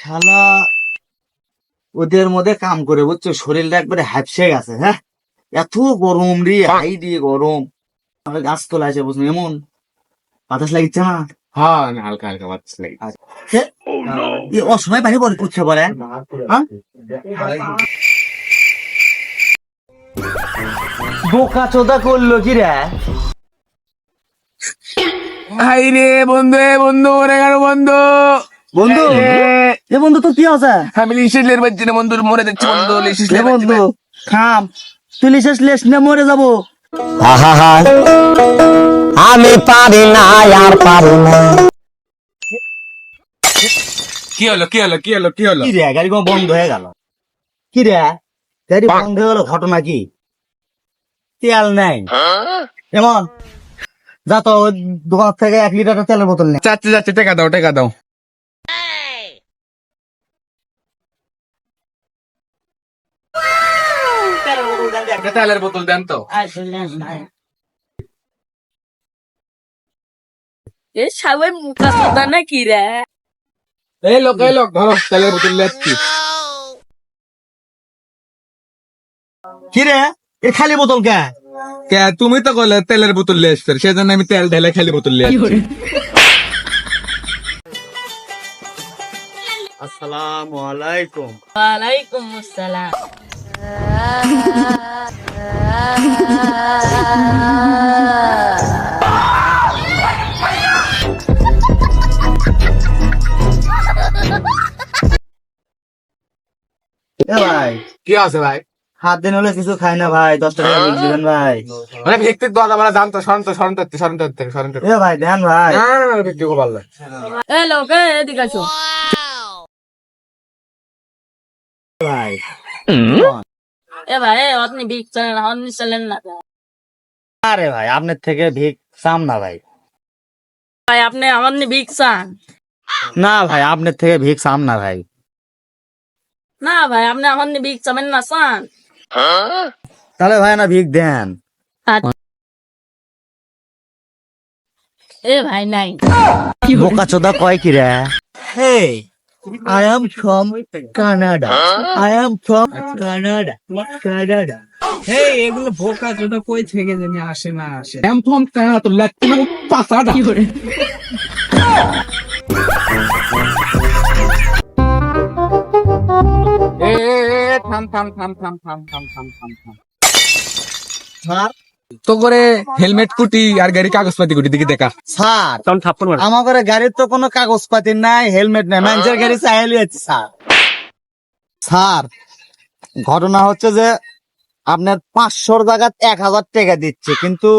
শালা ওদের মধ্যে কাম করে বুঝছ? শরীরটা একবারে হ্যাপসে গেছে হ্যাঁ? এত গরম রে হাই দিয়ে গরম। আমার গাছ তোলা আছে বুঝলি? এমন? বাতাস লাগিচ্ছে না? হ্যাঁ হালকা হালকা বাতাস লাগে অসময় বাইরে বল করছে বলে। হ্যাঁ? বোকা চোদা করল কি রে? হাই রে বন্ধু বন্ধু গেল বন্ধু। বন্ধু? এ বন্ধু তো কি আছে আমি লিসিলের বাচ্চা না বন্ধু মরে যাচ্ছে বন্ধু এ লিসিলের বন্ধু খাম তুই লিসেস লেস নিয়ে মরে যাব। আহা আমি পারি না আর পারি না। কি হলো কি হলো কি হলো কি হলো? কি রে গাড়ি কোনো বন্ধ হয়ে গেল? কি রে? গাড়ি বন্ধ হয়ে গেল ঘটনা কি? তেল নাই। এমন? যা তো দোকান থেকে এক লিটার তেলের বোতল নে। যাচ্ছে যাচ্ছে টেকা দাও টেকা দাও। তেলের বোতল দেন তো। এ সবাই মুখা সোদা নাকি রে? এই লোক এই লোক ধরো তেলের বোতল লেচ্ছি কি রে? এ খালি বোতল কে? কে তুমি তো বলে তেলের বোতল লেস ফের সেজন্য আমি তেল ঢেলে খালি বোতল লে আসসালামু আলাইকুম। ওয়ালাইকুম আসসালাম। এ ভাই। কি আছে ভাই? হাত দিন হলে কিছু খাই না ভাই দশ টাকা বিল দিবেন ভাই। মানে ভিত্তিক দাদা মানে জানতো সরন্ত সরন্ত সরন্ত সরন্ত এ ভাই দেন ভাই। না না না ভিত্তিক ভালো লাগে এ লোক এদিকে আসো ভাই। ভাই আপনি বিগ চলেন আপনি চলেন না আরে ভাই আপনার থেকে ভিক চাম না ভাই। ভাই আপনি আমার বিগ চান। না ভাই আপনার থেকে ভিক চাম না ভাই। না ভাই আপনি আমার বিগ চাবেন না চান। তাহলে ভাই না ভিক দেন। এ ভাই নাই। বোকা চোদা কয় কি রে? Hey I am from Canada I am from Canada Canada এই এগুলো বোকা চোদা কই থেকে জানি আসে না আসে। এম ফম কেন তো লাগছে না পাসাটা এ এ, থাম থাম থাম থাম থাম থাম থাম থাম। থাম তো করে হেলমেট কুটি আর গাড়ি কাগজপাতি কুটি দিকে দেখা। স্যার তখন থাপ্পড় মার। আমার ঘরে গাড়ির তো কোনো কাগজপাতি নাই হেলমেট নাই। মানুষের গাড়ি চাইলি আছে স্যার। স্যার ঘটনা হচ্ছে যে আপনার পাঁচশোর জায়গায় এক হাজার টাকা দিচ্ছে কিন্তু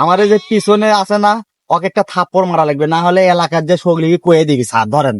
আমার এই যে পিছনে আছে না ওকে একটা থাপ্পড় মারা লাগবে। না হলে এলাকার যে সগলি কয়ে দিবি স্যার ধরেন।